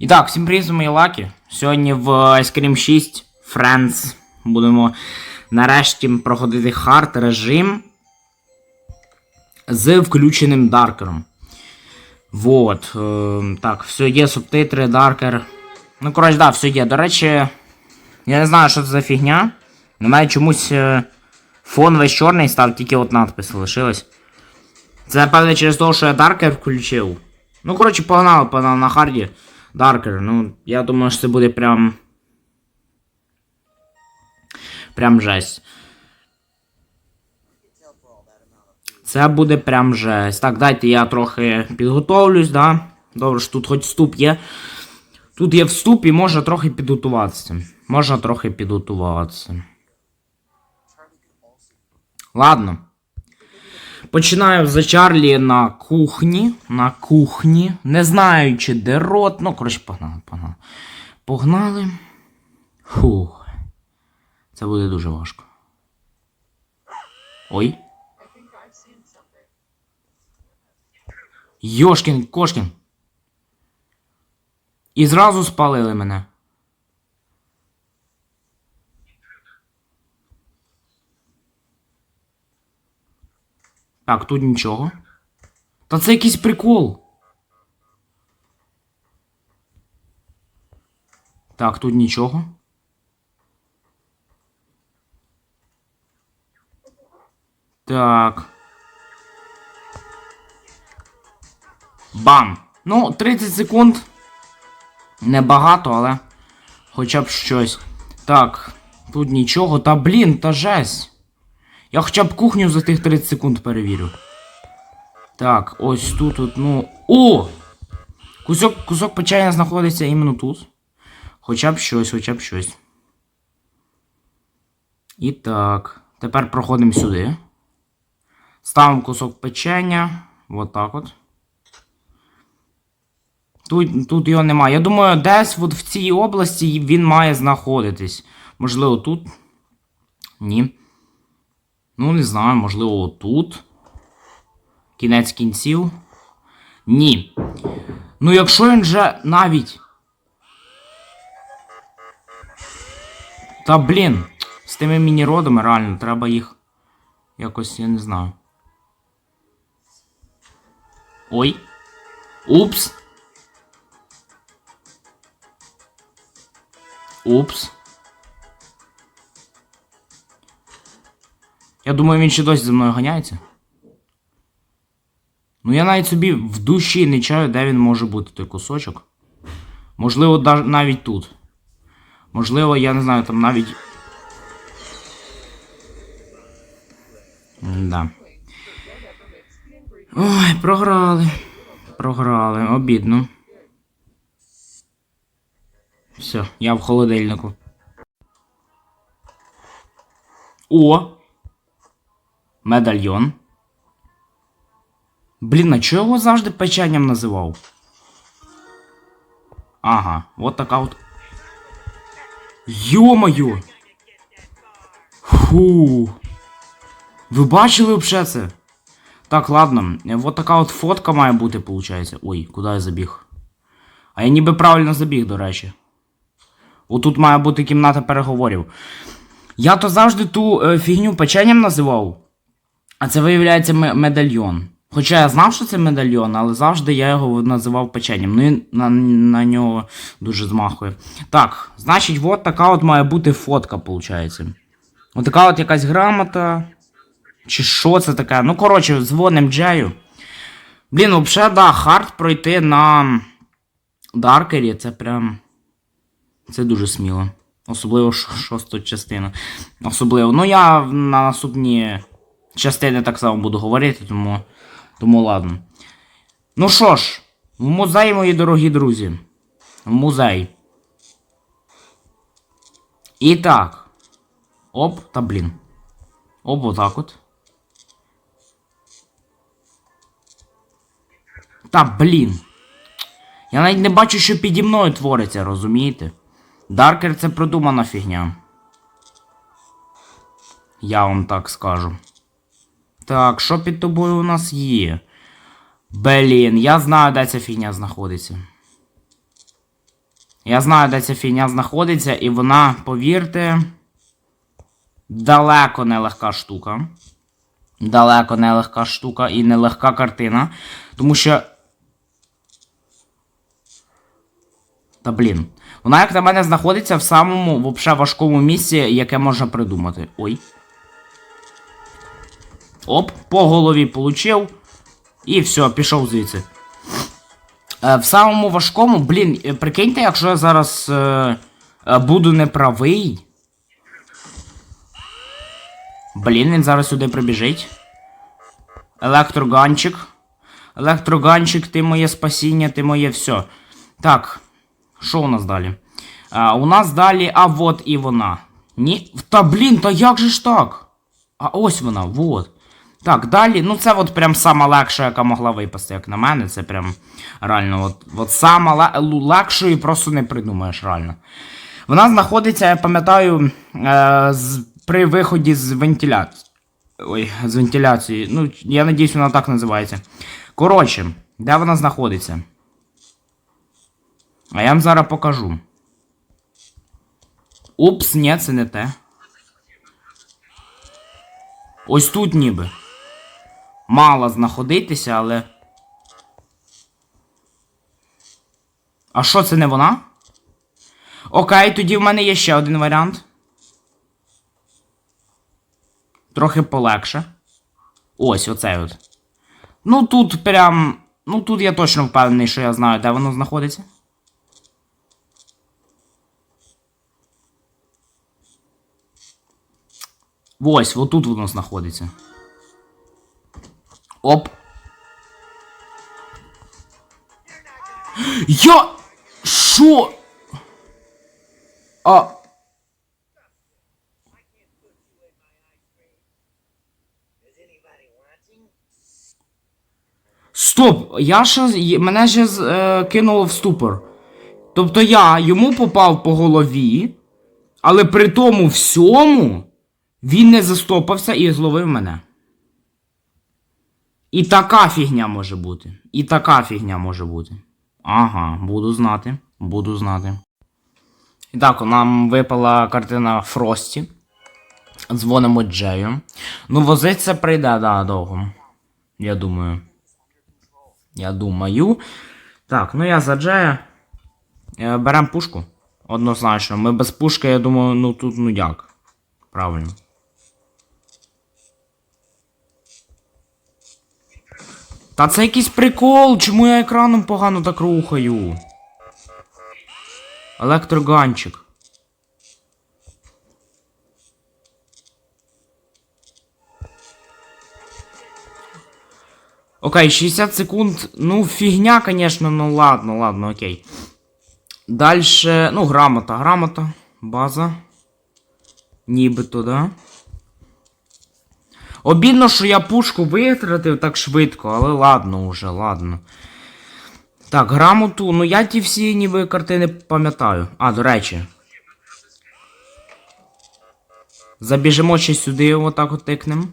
І так, всім привіт, мої лаки. Сьогодні в Ice Cream 6 Friends будемо нарешті проходити хард режим з включеним даркером. Вот. Е, так, все є субтитри, даркер. Ну, коротше, да, все є. До речі, я не знаю, що це за фігня. У мене чомусь е, фон весь чорний став, тільки от надпис лишилась. Це, напевне, через те, що я даркер включив. Ну, коротше, погнали, погнали на харді. Даркер, ну, я думаю, що це буде прям. Прям жесть. Це буде прям жесть. Так, дайте я трохи підготовлюсь, да? Добре, що тут хоч вступ є. Тут є вступ і можна трохи підготуватися. Можна трохи підготуватися. Ладно. Починаю за Чарлі на кухні. На кухні. Не знаючи, де рот. Ну, коротше, погнали, погнали. Погнали. Фух. Це буде дуже важко. Ой. Йошкін, Кошкін. І зразу спалили мене. Так, тут нічого. Та це якийсь прикол. Так, тут нічого. Так. Бам! Ну, 30 секунд. Небагато, але хоча б щось. Так, тут нічого. Та блін, та жесть. Я хоча б кухню за тих 30 секунд перевірю. Так, ось тут, от, ну. О! Кусок, кусок печення знаходиться іменно тут. Хоча б щось, хоча б щось. І так. Тепер проходимо сюди. Ставимо кусок печення. Вот так от. Тут, тут його немає. Я думаю, десь от в цій області він має знаходитись. Можливо, тут. Ні. Ну, не знаю, можливо, отут. Кінець кінців. Ні. Ну, якщо він же навіть. Та блін. З тими мініродами реально треба їх. Якось, я не знаю. Ой. Упс. Упс. Я думаю, він ще досі за мною ганяється. Ну я навіть собі в душі не чаю, де він може бути той кусочок. Можливо, навіть тут. Можливо, я не знаю, там навіть. Да. Ой, програли. Програли, обідно. Все, я в холодильнику. О! Медальйон. Блін, а чого його завжди печенням називав? Ага, от така от. Йо-моє! Фу. Ви бачили взагалі це? Так, ладно. Вот така от фотка має бути, виходить. Ой, куди я забіг? А я ніби правильно забіг, до речі. Отут має бути кімната переговорів. Я то завжди ту е, фігню печенням називав. А це виявляється медальйон. Хоча я знав, що це медальйон, але завжди я його називав печенням. Ну і на, на нього дуже змахує. Так, значить, от така от має бути фотка, виходить. От така от якась грамота. Чи що це таке? Ну, коротше, дзвоним Джею. Блін, взагалі, да, хард пройти на Даркері, це прям. Це дуже сміло. Особливо ш- шосту частину. Особливо. Ну, я на наступні частини так само буду говорити, тому. Тому ладно. Ну що ж, в музей, мої дорогі друзі. В музей. І так. Оп, та блін. Оп, отак от. Та блін. Я навіть не бачу, що піді мною твориться, розумієте? Даркер це продумана фігня. Я вам так скажу. Так, що під тобою у нас є? Блін, я знаю, де ця фігня знаходиться. Я знаю, де ця фігня знаходиться, і вона, повірте, далеко не легка штука. Далеко не легка штука і не легка картина. Тому що. Та блін. Вона, як на мене, знаходиться в самому вообще важкому місці, яке можна придумати. Ой. Оп, по голові получив. І все, пішов звідси. Е, в самому важкому, блін, е, прикиньте, якщо я зараз е, е, буду неправий. Блін, він зараз сюди прибіжить. Електроганчик. Електроганчик, ти моє спасіння, ти моє все. Так, що у нас далі? А, у нас далі, а вот і вона. Ні. Та блін, та як же ж так? А ось вона, вот. Так, далі, ну це от прям сама легша, яка могла випасти, як на мене. Це прям реально, от, от сама легшої просто не придумаєш, реально. Вона знаходиться, я пам'ятаю, е, при виході з вентиляції. Ой, з вентиляції. Ну, я надіюсь, вона так називається. Коротше, де вона знаходиться? А я вам зараз покажу. Упс, ні, це не те. Ось тут ніби. Мало знаходитися, але. А що це не вона? Окей, тоді в мене є ще один варіант. Трохи полегше. Ось, оцей от. Ну тут прям. Ну тут я точно впевнений, що я знаю, де воно знаходиться. Ось, отут воно знаходиться. Оп. Я. Що? А. Стоп! Я ще. Мене ще е, кинуло в ступор. Тобто я йому попав по голові, але при тому всьому він не застопався і зловив мене. І така фігня може бути. І така фігня може бути. Ага, буду знати. Буду знати. І так, нам випала картина Фрості. Дзвонимо Джею. Ну, возиться прийде, да, довго. Я думаю. Я думаю. Так, ну я за Джея. Е, Берем пушку. Однозначно. Ми без пушки, я думаю, ну тут ну як. Правильно. Та це якийсь прикол, чому я екраном погано так рухаю? Електроганчик. Окей, 60 секунд. Ну, фігня, конечно, ну ладно, ладно, окей. Дальше, ну, грамота, грамота, база. Нібито, да? Обідно, що я пушку витратив так швидко, але ладно уже, ладно. Так, грамоту, ну я ті всі ніби картини пам'ятаю. А, до речі. Забіжимо ще сюди, отак от тикнем.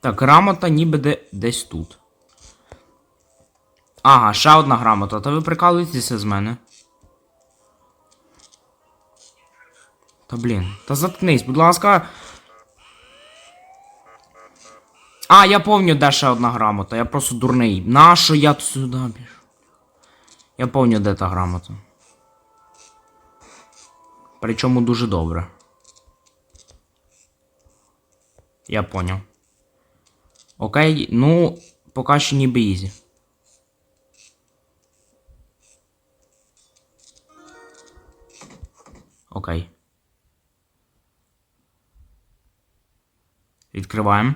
Так, грамота ніби де, десь тут. Ага, ще одна грамота. Та ви прикалуєтеся з мене. Та блін, та заткнись, будь ласка. А, я помню, де ще одна грамота. Я просто дурний. Нащо я сюди біжу? Я помню, де та грамота. Причому дуже добре. Я поняв. Окей, ну, поки що ніби ізі. Окей. Відкриваємо.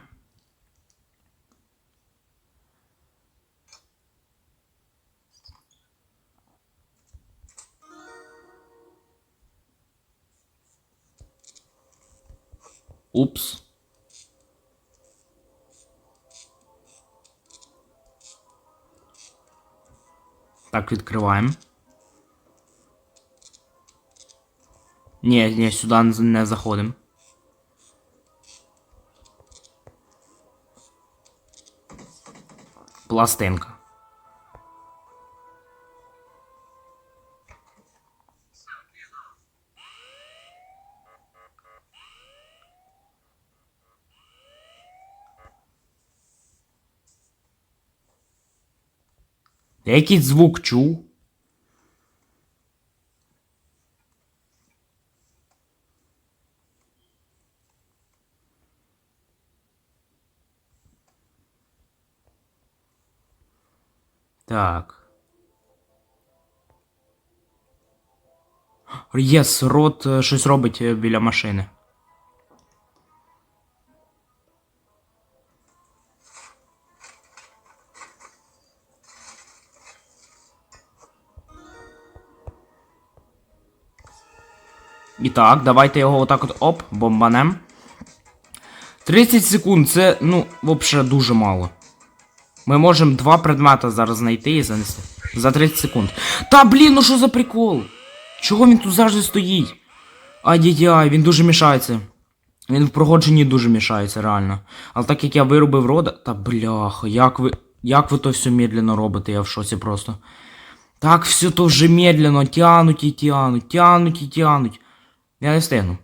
Упс. Так, відкриваємо. Ні, ні, сюди не заходимо. Пластинка. Я якийсь звук чув. Так. Єс, рот е, щось робить е, біля машини. І так, давайте його отак от оп, бомбанем. 30 секунд, це, ну, взагалі дуже мало. Ми можемо два предмета зараз знайти і занести. За 30 секунд. Та блін, ну що за прикол? Чого він тут завжди стоїть? Ай-яй-яй, він дуже мішається. Він в проходженні дуже мішається, реально. Але так як я виробив рода. Та бляха, як ви. Як ви то все медленно робите, я в шоці просто. Так все то вже медленно, тянуть і тянуть, тянуть і тянуть. Я не встигну.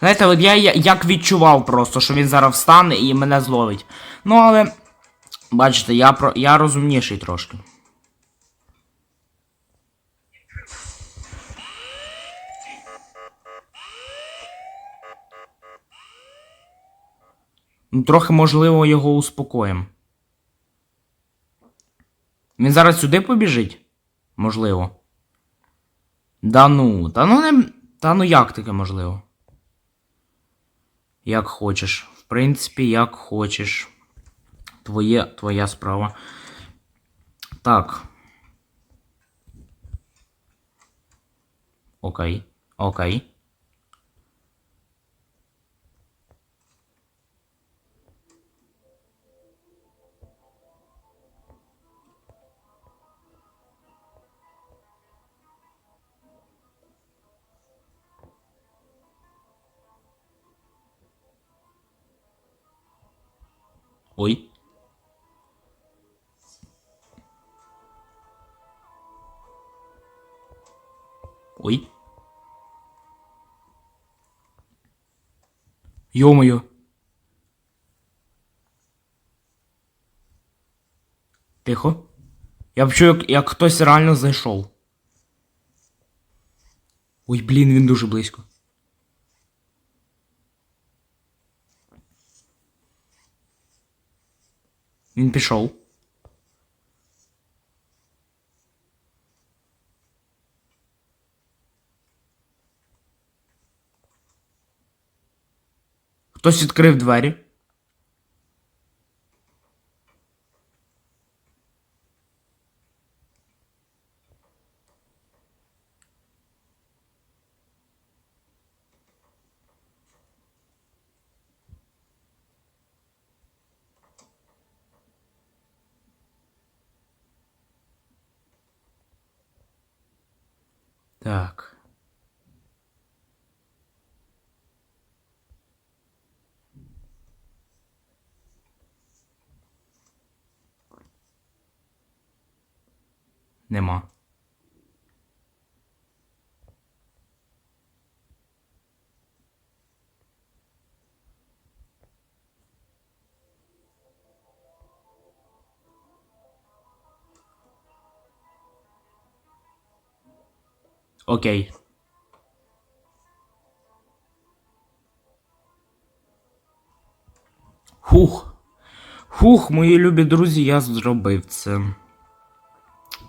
Знаєте, от я, як відчував просто, що він зараз встане і мене зловить. Ну, але. Бачите, я про. я розумніший трошки. Трохи, можливо, його успокоїм. Він зараз сюди побіжить? Можливо. Да ну, та ну не. Та ну як таке можливо? Як хочеш. В принципі, як хочеш. Твоє, твоя справа. Так. Окей. Окей. Ой. Ой. Ё-моё. Тихо. Я почув, як, як хтось реально зайшов. Ой, блін, він дуже близько. Він пішов. Хтось відкрив двері. Так. Нема. Окей. Хух. Хух, мої любі друзі, я зробив це.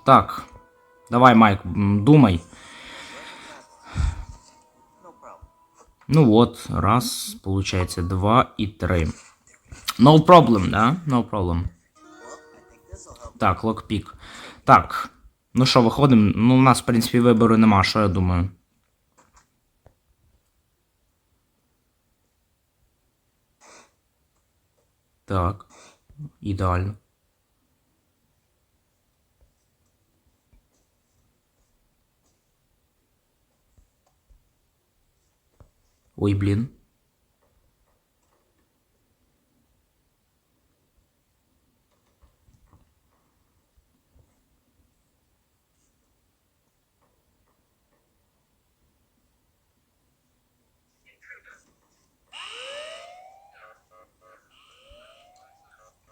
Так. Давай, Майк, думай. Ну от, раз, получается, два і три. No problem, да? No problem. Так, локпік. Так. Ну що, виходимо? Ну, у нас, в принципі, вибору нема, що я думаю. Так. Ідеально. Ой, блін.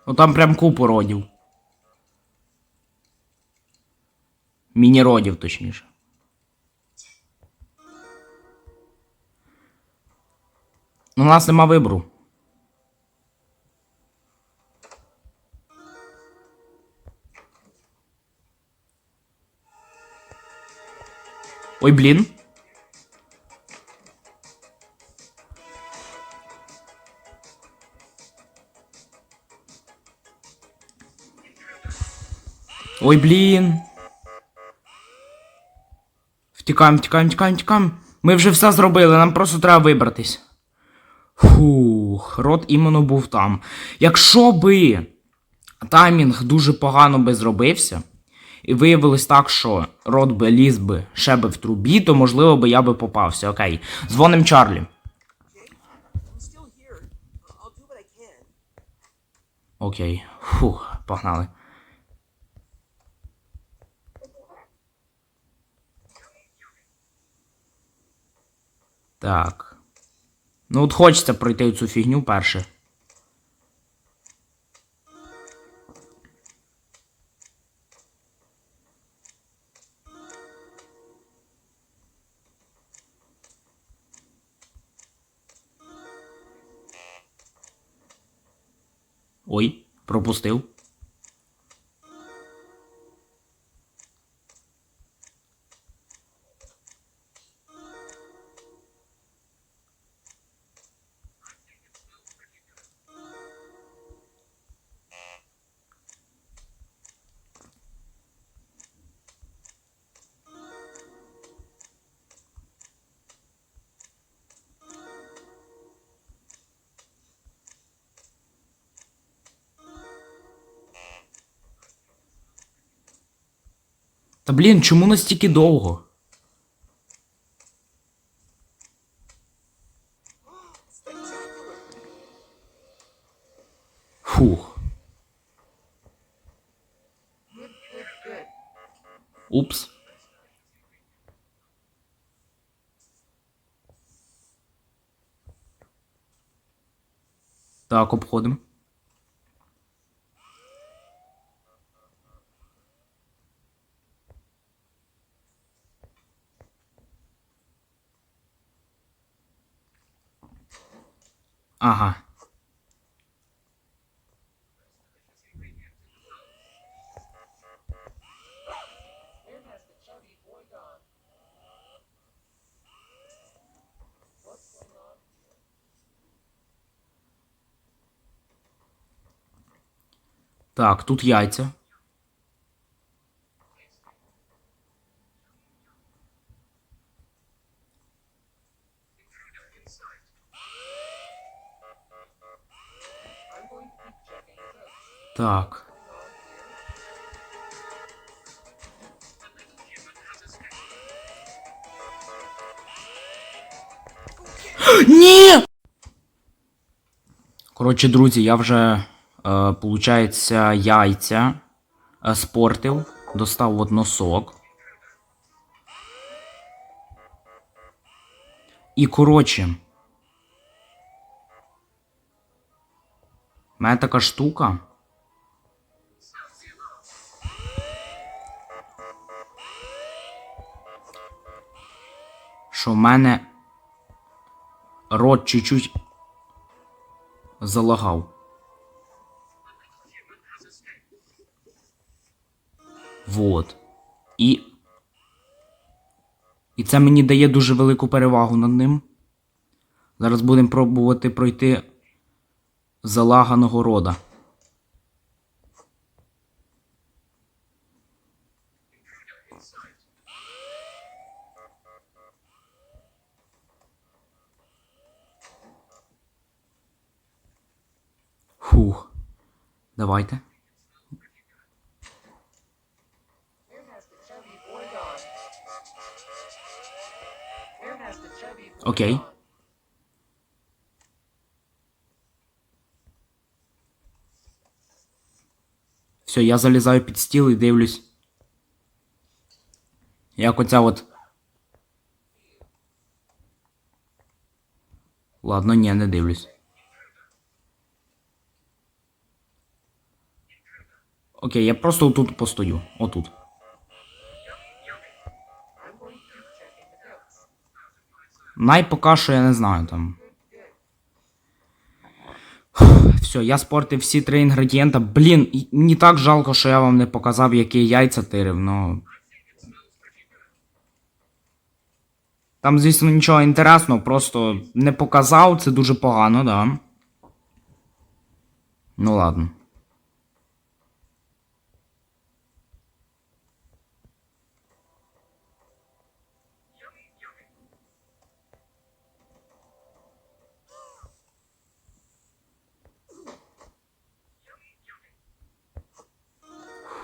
Ну там прям купу родів. Міні-родів, точніше. Ну, у нас нема вибору. Ой, блін. Ой, блін. Втікаємо, втікаємо, втікаємо, втікаємо. Ми вже все зробили, нам просто треба вибратись. Фух, рот іменно був там. Якщо би таймінг дуже погано би зробився, і виявилось так, що рот би ліз би ще би в трубі, то можливо би я би попався. Окей. Дзвоним Чарлі. Окей. Фух, погнали. Так. Ну от хочеться пройти цю фігню перше. Ой, пропустив. Та блін, чому настільки довго? Фух. Упс. Так, обходимо. Ага. Так, тут яйця. Так. Ні! Коротше, друзі, я вже, е, получається, яйця е, спортив, достав от носок. І коротше. У мене така штука. Що в мене рот чуть-чуть залагав. Вот. І. І це мені дає дуже велику перевагу над ним. Зараз будемо пробувати пройти залаганого рода. Chubby boy Окей. Все, я залізаю під стіл і дивлюсь. Як оця от. Ладно, ні, не дивлюсь. Окей, я просто отут постою. Отут. Най поки що я не знаю там. Все, я спортив всі три інгредієнта. Блін, мені так жалко, що я вам не показав, які яйця тирив, ну. Там, звісно, нічого інтересного, просто не показав, це дуже погано, да. Ну ладно.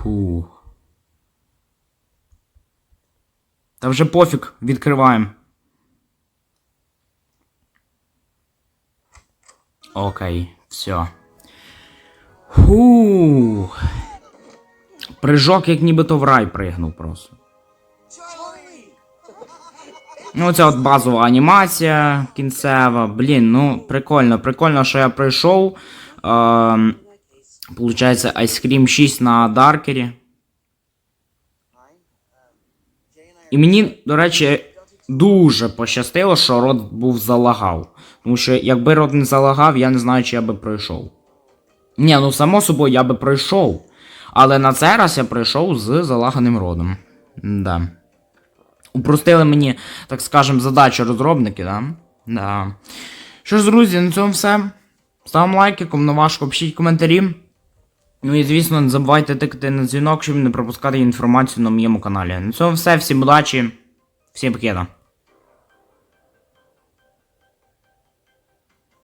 Фу. Та вже пофіг, відкриваємо. Окей, все. Фу. Прыжок, як нібито в рай пригнув просто. Ну, це от базова анімація кінцева. Блін, ну прикольно, прикольно, що я пройшов. Ем, Получається, Ice Cream 6 на Даркері. І мені, до речі, дуже пощастило, що рот був залагав. Тому що якби рот не залагав, я не знаю, чи я би пройшов. Ні, ну само собою я би пройшов. Але на цей раз я пройшов з залаганим родом. Да. Упростили мені, так скажем, задачу розробники, да? Да. Що ж, друзі, на цьому все. Ставимо лайки, кому важко, пишіть коментарі. Ну і звісно, не забувайте тикати на дзвінок, щоб не пропускати інформацію на моєму каналі. На цьому все, всім удачі, всім покеда.